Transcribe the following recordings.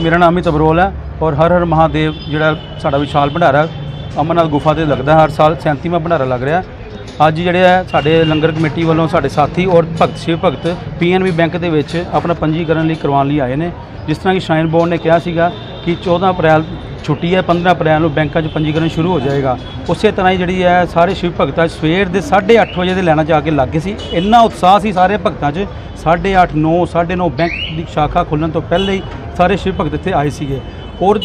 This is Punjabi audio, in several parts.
ਜੀ, ਮੇਰਾ ਨਾਮ ਅਮਿਤ ਅਬਰੋਲ ਹੈ ਔਰ ਹਰ ਹਰ ਮਹਾਦੇਵ ਜਿਹੜਾ ਸਾਡਾ ਵਿਸ਼ਾਲ ਭੰਡਾਰਾ ਅਮਰਨਾਥ ਗੁਫਾ ਤੇ ਲੱਗਦਾ ਹਰ ਸਾਲ 37ਵਾਂ ਭੰਡਾਰਾ ਲੱਗ ਰਿਹਾ। ਅੱਜ ਜਿਹੜੇ ਹੈ ਸਾਡੇ ਲੰਗਰ ਕਮੇਟੀ ਵੱਲੋਂ ਸਾਡੇ ਸਾਥੀ ਔਰ ਭਗਤ, ਸ਼ਿਵ ਭਗਤ ਪੀਐਨਬੀ ਬੈਂਕ ਦੇ ਵਿੱਚ ਆਪਣਾ ਪੰਜੀਕਰਨ ਲਈ ਕਰਵਾਉਣ ਲਈ ਆਏ ਨੇ। ਜਿਸ ਤਰ੍ਹਾਂ ਕਿ ਸ਼ਾਈਨ ਬੋਰਡ ਨੇ ਕਿਹਾ ਸੀਗਾ ਕਿ 14 ਅਪ੍ਰੈਲ ਛੁੱਟੀ ਹੈ 15 ਅਪ੍ਰੈਲ ਨੂੰ ਬੈਂਕਾਂ 'ਚ ਪੰਜੀਕਰਨ ਸ਼ੁਰੂ ਹੋ ਜਾਏਗਾ। ਉਸੇ ਤਰ੍ਹਾਂ ਹੀ ਜਿਹੜੀ ਹੈ ਸਾਰੇ ਸ਼ਿਵ ਭਗਤਾਂ ਸਵੇਰ ਦੇ 8:30 ਵਜੇ ਦੇ ਲੈਣਾ ਆ ਕੇ ਲੱਗ ਗਏ ਸੀ। ਇੰਨਾ ਉਤਸ਼ਾਹ ਸੀ ਸਾਰੇ ਭਗਤਾਂ 'ਚ। 8:30 9 9:30 ਬੈਂਕ ਦੀ ਸ਼ਾਖਾ ਖੁੱਲਣ ਤੋਂ ਪਹਿਲੇ ਹੀ ਸਾਰੇ ਸ਼ਿਵ ਭਗਤ ਇੱਥੇ ਆਏ ਸੀਗੇ। ਔਰ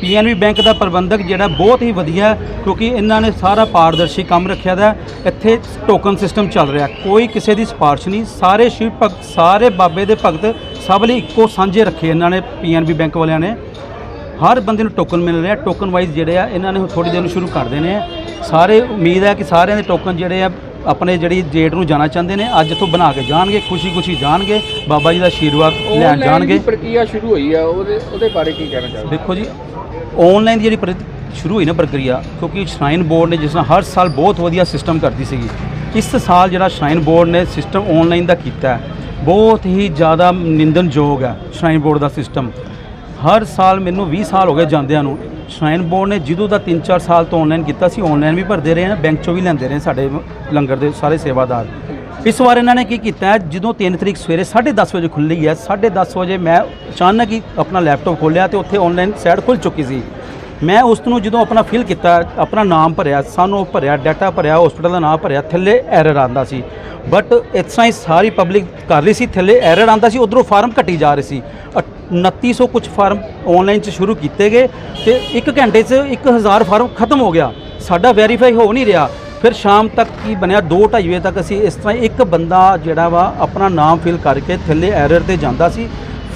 ਪੀਐਨਬੀ ਬੈਂਕ ਦਾ ਪ੍ਰਬੰਧਕ ਜਿਹੜਾ ਬਹੁਤ ਹੀ ਵਧੀਆ ਕਿਉਂਕਿ ਇਹਨਾਂ ਨੇ ਸਾਰਾ ਪਾਰਦਰਸ਼ੀ ਕੰਮ ਰੱਖਿਆ ਦਾ ਇੱਥੇ ਟੋਕਨ ਸਿਸਟਮ ਚੱਲ ਰਿਹਾ ਕੋਈ ਕਿਸੇ ਦੀ ਸਿਫਾਰਿਸ਼ ਨਹੀਂ। ਸਾਰੇ ਸ਼ਿਵ ਭਗਤ, ਸਾਰੇ ਬਾਬੇ ਦੇ ਭਗਤ ਸਭ ਲਈ ਇੱਕੋ ਸਾਂਝੇ ਰੱਖੇ ਇਹਨਾਂ ਨੇ ਪੀਐਨਬੀ ਬੈਂਕ ਵਾਲਿਆਂ ਨੇ। ਹਰ ਬੰਦੇ ਨੂੰ ਟੋਕਨ ਮਿਲ ਰਿਹਾ ਟੋਕਨ ਵਾਈਜ਼ ਜਿਹੜੇ ਆ, ਇਹਨਾਂ ਨੇ ਥੋੜੀ ਦੇਰ ਨੂੰ ਸ਼ੁਰੂ ਕਰ ਦੇਣੇ ਆ। ਸਾਰੇ ਉਮੀਦ ਹੈ ਕਿ ਸਾਰਿਆਂ ਦੇ ਟੋਕਨ ਜਿਹੜੇ ਆ ਆਪਣੇ ਜਿਹੜੀ ਡੇਟ ਨੂੰ ਜਾਣਾ ਚਾਹੁੰਦੇ ਨੇ ਅੱਜ ਤੋਂ ਬਣਾ ਕੇ ਜਾਣਗੇ ਖੁਸ਼ੀ-ਖੁਸ਼ੀ ਜਾਣਗੇ ਬਾਬਾ ਜੀ ਦਾ ਆਸ਼ੀਰਵਾਦ ਲੈਣ ਜਾਣਗੇ। ਪ੍ਰਕਿਰਿਆ ਸ਼ੁਰੂ ਹੋਈ ਆ ਉਹਦੇ ਉਹਦੇ ਬਾਰੇ ਕੀ ਕਹਿਣਾ ਚਾਹੁੰਦੇ ਦੇਖੋ ਜੀ ਆਨਲਾਈਨ ਦੀ ਜਿਹੜੀ ਸ਼ੁਰੂ ਹੋਈ ਨਾ ਪ੍ਰਕਿਰਿਆ ਕਿਉਂਕਿ ਸ਼ਰਾਈਨ ਬੋਰਡ ਨੇ ਜਿਸ ਤਰ੍ਹਾਂ ਹਰ ਸਾਲ ਬਹੁਤ ਵਧੀਆ ਸਿਸਟਮ ਕਰਦੀ ਸੀਗੀ। ਇਸ ਸਾਲ ਜਿਹੜਾ ਸ਼ਰਾਈਨ ਬੋਰਡ ਨੇ ਸਿਸਟਮ ਆਨਲਾਈਨ ਦਾ ਕੀਤਾ ਹੈ ਬਹੁਤ ਹੀ ਜ਼ਿਆਦਾ ਨਿੰਦਨਯੋਗ ਹੈ ਸ਼ਰਾਈਨ ਬੋਰਡ ਦਾ ਸਿਸਟਮ ਹਰ ਸਾਲ ਮੈਨੂੰ 20 ਸਾਲ ਹੋ ਗਏ ਜਾਂਦਿਆਂ ਨੂੰ ਸ਼ਰਾਈਨ ਬੋਰਡ ਨੇ ਜਦੋਂ ਦਾ 3-4 ਸਾਲ ਤੋਂ ਆਨਲਾਈਨ ਕੀਤਾ ਸੀ ਆਨਲਾਈਨ ਵੀ ਭਰਦੇ ਰਹੇ ਹਾਂ ਬੈਂਕ ਚੋਂ ਵੀ ਲੈਂਦੇ ਰਹੇ ਸਾਡੇ ਲੰਗਰ ਦੇ ਸਾਰੇ ਸੇਵਾਦਾਰ। ਇਸ ਵਾਰ ਇਹਨਾਂ ਨੇ ਕੀ ਕੀਤਾ ਜਦੋਂ 3 ਤਰੀਕ ਸਵੇਰੇ 10:30 ਵਜੇ ਖੁੱਲ੍ਹੀ ਹੈ 10:30 ਵਜੇ ਮੈਂ ਅਚਾਨਕ ਹੀ ਆਪਣਾ ਲੈਪਟਾਪ ਖੋਲ੍ਹਿਆ ਤੇ ਉੱਥੇ ਆਨਲਾਈਨ ਸਾਈਟ ਖੁੱਲ ਚੁੱਕੀ ਸੀ। ਮੈਂ ਉਸ ਨੂੰ ਜਦੋਂ ਆਪਣਾ ਫਿਲ ਕੀਤਾ, ਆਪਣਾ ਨਾਮ ਭਰਿਆ, ਸਾਨੂੰ ਭਰਿਆ ਡਾਟਾ ਭਰਿਆ ਹਸਪੀਟਲ ਦਾ ਨਾਮ ਭਰਿਆ, ਥੱਲੇ ਐਰਰ ਆਂਦਾ ਸੀ। ਬਟ ਇਸ ਤਰ੍ਹਾਂ ਹੀ ਸਾਰੀ ਪਬਲਿਕ ਕਰ ਰਹੀ ਸੀ, ਥੱਲੇ ਐਰਰ ਆਂਦਾ ਸੀ, ਉਧਰੋਂ ਫਾਰਮ ਘਟੀ ਜਾ ਰਹੇ ਸੀ। ਅ- 2900 ਕੁਝ ਫਾਰਮ ਆਨਲਾਈਨ 'ਚ ਸ਼ੁਰੂ ਕੀਤੇ ਗਏ ਤੇ 1 ਘੰਟੇ 'ਚ 1000 ਫਾਰਮ ਖਤਮ ਹੋ ਗਿਆ। ਸਾਡਾ ਵੈਰੀਫਾਈ ਹੋ ਨਹੀਂ ਰਿਹਾ। ਫਿਰ ਸ਼ਾਮ ਤੱਕ ਕੀ ਬਣਿਆ? 2:30 ਵਜੇ ਤੱਕ ਅਸੀਂ ਇਸ ਤਰ੍ਹਾਂ ਹੀ ਇੱਕ ਬੰਦਾ ਜਿਹੜਾ ਵਾ ਆਪਣਾ ਨਾਮ ਫਿਲ ਕਰਕੇ ਥੱਲੇ ਐਰਰ ਤੇ ਜਾਂਦਾ ਸੀ।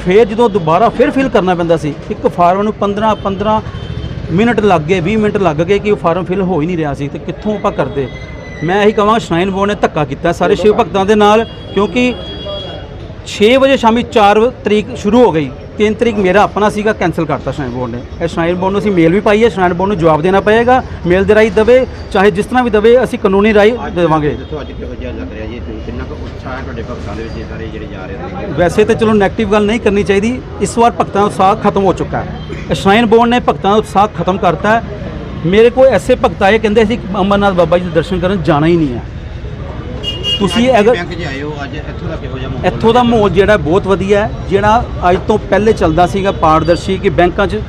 ਫਿਰ ਜਦੋਂ ਦੁਬਾਰਾ ਫਿਰ ਫਿਲ ਕਰਨਾ ਪੈਂਦਾ ਸੀ, ਇੱਕ ਫਾਰਮ ਨੂੰ 15 15 ਮਿੰਟ ਲੱਗ ਗਏ 20 ਮਿੰਟ ਲੱਗ ਗਏ ਕਿ ਉਹ ਫਾਰਮ ਫਿਲ ਹੋ ਹੀ ਨਹੀਂ ਰਿਹਾ ਸੀ ਤੇ ਕਿੱਥੋਂ ਆਪਾਂ ਕਰਦੇ? ਮੈਂ ਇਹੀ ਕਹਾਂਗਾ ਸ਼ਰਾਈਨ ਬੋਰਡ ਨੇ ਧੱਕਾ ਕੀਤਾ ਸਾਰੇ ਸ਼ਿਵ ਭਗਤਾਂ ਦੇ ਨਾਲ ਕਿਉਂਕਿ 6 ਵਜੇ ਸ਼ਾਮੀ 4 ਤਰੀਕ ਸ਼ੁਰੂ ਹੋ ਗਈ। 3 ਤਰੀਕ ਮੇਰਾ ਆਪਣਾ ਸੀਗਾ ਕੈਨਸਲ ਕਰਤਾ ਸ਼ਰਾਈਨ ਬੋਰਡ ਨੇ। ਇਹ ਸ਼ਰਾਈਨ ਬੋਰਡ ਨੂੰ ਅਸੀਂ ਮੇਲ ਵੀ ਪਾਈ ਹੈ ਸ਼ਰਾਈਨ ਬੋਰਡ ਨੂੰ ਜਵਾਬ ਦੇਣਾ ਪਏਗਾ ਮੇਲ ਦੇ ਰਾਹੀਂ ਦਵੇ ਚਾਹੇ ਜਿਸ ਤਰ੍ਹਾਂ ਵੀ ਦਵੇ ਅਸੀਂ ਕਾਨੂੰਨੀ ਰਾਹੀਂ ਦੇਵਾਂਗੇ। ਦੱਸੋ ਅੱਜ ਕਿਹੋ ਜਿਹਾ ਲੱਗ ਰਿਹਾ ਜੀ? ਕਿੰਨਾ ਕੁ ਉਤਸ਼ਾਹ ਹੈ ਤੁਹਾਡੇ ਭਗਤਾਂ ਦੇ ਵਿੱਚ ਇਹ ਸਾਰੇ ਜਿਹੜੇ ਜਾ ਰਹੇ ਨੇ? ਵੈਸੇ ਤਾਂ ਚਲੋ ਨੈਗੇਟਿਵ ਗੱਲ ਨਹੀਂ ਕਰਨੀ ਚਾਹੀਦੀ। ਇਸ ਵਾਰ ਭਗਤਾਂ ਦਾ ਉਤਸ਼ਾਹ ਖਤਮ ਹੋ ਚੁੱਕਾ ਹੈ। ਸ਼ਰਾਈਨ ਬੋਰਡ ਨੇ ਭਗਤਾਂ ਦਾ ਉਤਸ਼ਾਹ ਖਤਮ ਕਰਤਾ ਹੈ। ਮੇਰੇ ਕੋਲ ਐਸੇ ਭਗਤ ਆਏ ਕਹਿੰਦੇ ਸੀ ਅਮਰਨਾਥ ਬਾਬਾ ਜੀ ਦੇ ਦਰਸ਼ਨ ਕਰਨ ਜਾਣਾ ਹੀ ਨਹੀਂ ਹੈ। ਤੁਸੀਂ ਅਗਰ ਬੈਂਕ 'ਚ ਆਏ ਹੋ ਅੱਜ ਇੱਥੋਂ ਦਾ ਕਿਹੋ ਜਿਹਾ ਮਾਹੌਲ ਇੱਥੋਂ ਦਾ ਮਾਹੌਲ ਜਿਹੜਾ ਬਹੁਤ ਵਧੀਆ ਹੈ ਜਿਹੜਾ ਅੱਜ ਤੋਂ ਪਹਿਲੇ ਚੱਲਦਾ ਸੀਗਾ ਪਾਰਦਰਸ਼ੀ ਕਿ ਬੈਂਕਾਂ 'ਚ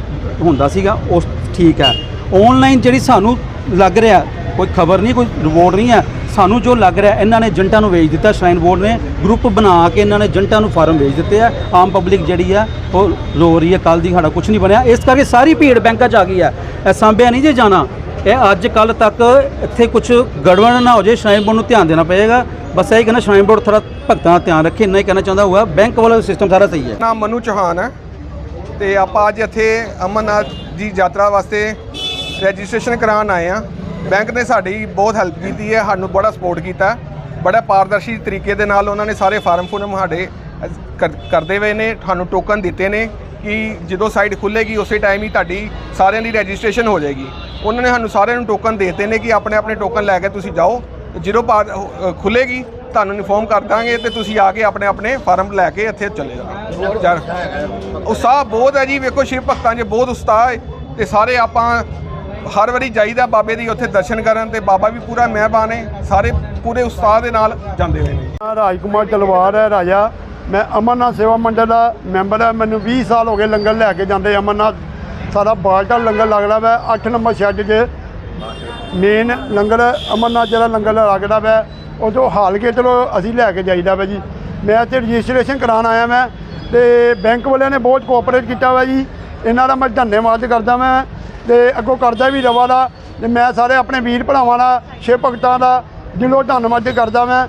ਹੁੰਦਾ ਸੀਗਾ ਉਸ ਠੀਕ ਹੈ। ਆਨਲਾਈਨ ਜਿਹੜੀ ਸਾਨੂੰ ਲੱਗ ਰਿਹਾ ਕੋਈ ਖਬਰ ਨਹੀਂ ਕੋਈ ਰਿਪੋਰਟ ਨਹੀਂ ਹੈ ਸਾਨੂੰ ਜੋ ਲੱਗ ਰਿਹਾ ਇਹਨਾਂ ਨੇ ਏਜੰਟਾਂ ਨੂੰ ਵੇਚ ਦਿੱਤਾ ਸ਼ਰਾਈਨ ਬੋਰਡ ਨੇ। ਗਰੁੱਪ ਬਣਾ ਕੇ ਇਹਨਾਂ ਨੇ ਏਜੰਟਾਂ ਨੂੰ ਫਾਰਮ ਵੇਚ ਦਿੱਤੇ ਆ। ਆਮ ਪਬਲਿਕ ਜਿਹੜੀ ਆ ਉਹ ਰੋ ਰਹੀ ਹੈ ਕੱਲ ਦੀ ਸਾਡਾ ਕੁਝ ਨਹੀਂ ਬਣਿਆ। ਇਸ ਕਰਕੇ ਸਾਰੀ ਭੀੜ ਬੈਂਕਾਂ 'ਚ ਆ ਗਈ ਹੈ। ਇਹ ਸਾਂਭਿਆ ਨਹੀਂ ਜੇ ਜਾਣਾ। ਇਹ ਅੱਜ ਕੱਲ ਤੱਕ ਇੱਥੇ ਕੁਝ ਗੜਬੜ ਨਾ ਹੋ ਜੇ ਸ਼ਰਾਈਨ ਬੋਰਡ ਨੂੰ ਧਿਆਨ ਦੇਣਾ ਪਏਗਾ। ਬਸ ਇਹ ਕਹਿੰਦਾ ਸ਼ਰਾਈਨ ਬੋਰਡ ਥੋੜਾ ਭਗਤਾਂ ਦਾ ਧਿਆਨ ਰੱਖੇ, ਇੰਨਾ ਹੀ ਕਹਿਣਾ ਚਾਹੁੰਦਾ ਹੋਇਆ ਬੈਂਕ ਵਾਲਾ ਸਿਸਟਮ ਸਾਰਾ ਸਹੀ ਹੈ। ਨਾਮ ਮਨੂ ਚੌਹਾਨ ਹੈ ਤੇ ਆਪਾਂ ਅੱਜ ਇੱਥੇ ਅਮਰਨਾਥ ਜੀ ਯਾਤਰਾ ਵਾਸਤੇ ਰਜਿਸਟ੍ਰੇਸ਼ਨ ਕਰਾਉਣ ਆਏ ਆ ਬੈਂਕ ਨੇ ਸਾਡੀ ਬਹੁਤ ਹੈਲਪ ਕੀਤੀ ਹੈ, ਸਾਨੂੰ ਬੜਾ ਸਪੋਰਟ ਕੀਤਾ, ਬੜਾ ਪਾਰਦਰਸ਼ੀ ਤਰੀਕੇ ਦੇ ਨਾਲ ਉਹਨਾਂ ਨੇ ਸਾਰੇ ਫਾਰਮ ਫੁਰਮ ਸਾਡੇ ਕਰ- ਕਰਦੇ ਹੋਏ ਨੇ ਤੁਹਾਨੂੰ ਟੋਕਨ ਦਿੱਤੇ ਨੇ ਕਿ ਜਦੋਂ ਸਾਈਟ ਖੁੱਲੇਗੀ ਉਸੇ ਟਾਈਮ ਹੀ ਤੁਹਾਡੀ ਸਾਰਿਆਂ ਦੀ ਰਜਿਸਟ੍ਰੇਸ਼ਨ ਹੋ ਜਾਏਗੀ। ਉਹਨਾਂ ਨੇ ਸਾਨੂੰ ਸਾਰਿਆਂ ਨੂੰ ਟੋਕਨ ਦਿੱਤੇ ਨੇ ਕਿ ਆਪਣੇ ਆਪਣੇ ਟੋਕਨ ਲੈ ਕੇ ਤੁਸੀਂ ਜਾਓ ਜਦੋਂ ਖੁੱਲੇਗੀ ਤੁਹਾਨੂੰ ਇਨਫੋਰਮ ਕਰ ਦਾਂਗੇ ਤੇ ਤੁਸੀਂ ਆ ਕੇ ਆਪਣੇ ਆਪਣੇ ਫਾਰਮ ਲੈ ਕੇ ਇੱਥੇ ਚਲੇ ਜਾਣਾ। ਜਰ ਉਤਸ਼ਾਹ ਬਹੁਤ ਹੈ ਜੀ ਵੇਖੋ ਸ਼ਿਵ ਭਗਤਾਂ 'ਚ ਬਹੁਤ ਉਤਸ਼ਾਹ ਹੈ ਤੇ ਸਾਰੇ ਆਪਾਂ ਹਰ ਵਾਰੀ ਜਾਈਦਾ ਬਾਬੇ ਦੀ ਉੱਥੇ ਦਰਸ਼ਨ ਕਰਨ ਤੇ ਬਾਬਾ ਵੀ ਪੂਰਾ ਮਿਹਰਬਾਨ ਹੈ ਸਾਰੇ ਪੂਰੇ ਉਤਸ਼ਾਹ ਦੇ ਨਾਲ ਜਾਂਦੇ ਹੋਏ ਨੇ। ਰਾਜਕੁਮਾਰ ਤਲਵਾਰ ਹੈ ਰਾਜਾ। ਮੈਂ ਅਮਰਨਾਥ ਸੇਵਾ ਮੰਡਲ ਦਾ ਮੈਂਬਰ ਹਾਂ ਮੈਨੂੰ 20 ਸਾਲ ਹੋ ਗਏ ਲੰਗਰ ਲੈ ਕੇ ਜਾਂਦੇ। ਅਮਰਨਾਥ ਸਾਡਾ ਬਾਲਟਾ ਲੰਗਰ ਲੱਗਦਾ ਵਾ 8 ਨੰਬਰ ਸ਼ੈੱਡ 'ਚ। ਮੇਨ ਲੰਗਰ ਅਮਰਨਾਥ ਜਿਹੜਾ ਲੰਗਰ ਲੱਗਦਾ ਵੈ ਉਹ ਤੋਂ ਹਾਲ ਕੇ ਚਲੋ ਅਸੀਂ ਲੈ ਕੇ ਜਾਈਦਾ ਵਾ ਜੀ। ਮੈਂ ਇੱਥੇ ਰਜਿਸਟ੍ਰੇਸ਼ਨ ਕਰਾਉਣ ਆਇਆ ਮੈਂ ਤੇ ਬੈਂਕ ਵਾਲਿਆਂ ਨੇ ਬਹੁਤ ਕੋਆਪਰੇਟ ਕੀਤਾ ਵਾ ਜੀ। ਇਹਨਾਂ ਦਾ ਮੈਂ ਧੰਨਵਾਦ ਕਰਦਾ ਮੈਂ ਤੇ ਅੱਗੋਂ ਕਰਦਾ ਵੀ ਰਵਾ ਦਾ ਤੇ ਮੈਂ ਸਾਰੇ ਆਪਣੇ ਵੀਰ ਭਰਾਵਾਂ ਦਾ, ਸ਼ਿਵ ਭਗਤਾਂ ਦਾ ਦਿਲੋਂ ਧੰਨਵਾਦ ਕਰਦਾ ਮੈਂ।